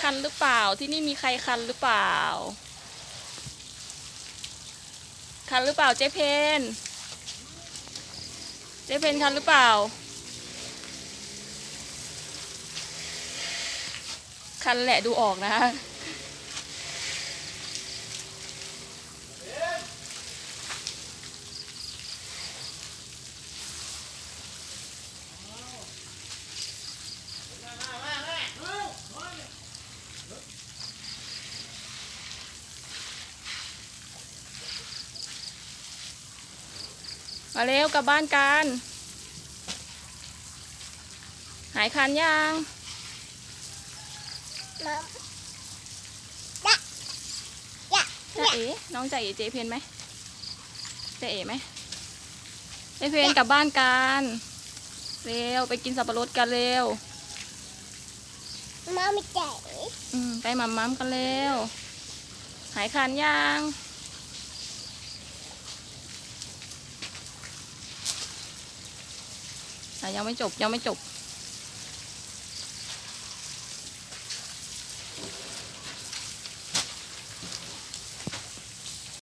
คันหรือเปล่าที่นี่มีใครคันหรือเปล่า คันหรือเปล่าเจ๊เพนเจ๊เพนคันหรือเปล่า คันแหละดูออกนะ มาเร็วกลับบ้านกัน หายคันยังน้ำยะยะจะเอ๋น้องใจเอ๋เจเพนไหมจะเอ๋ไหมเจเพนกลับบ้านกันเร็วไปกินสับปะรดกันเร็วมาไม่ใจอืมไปหมัมมัมกันเร็วหายคันยังอะ ยังไม่จบยังไม่จบ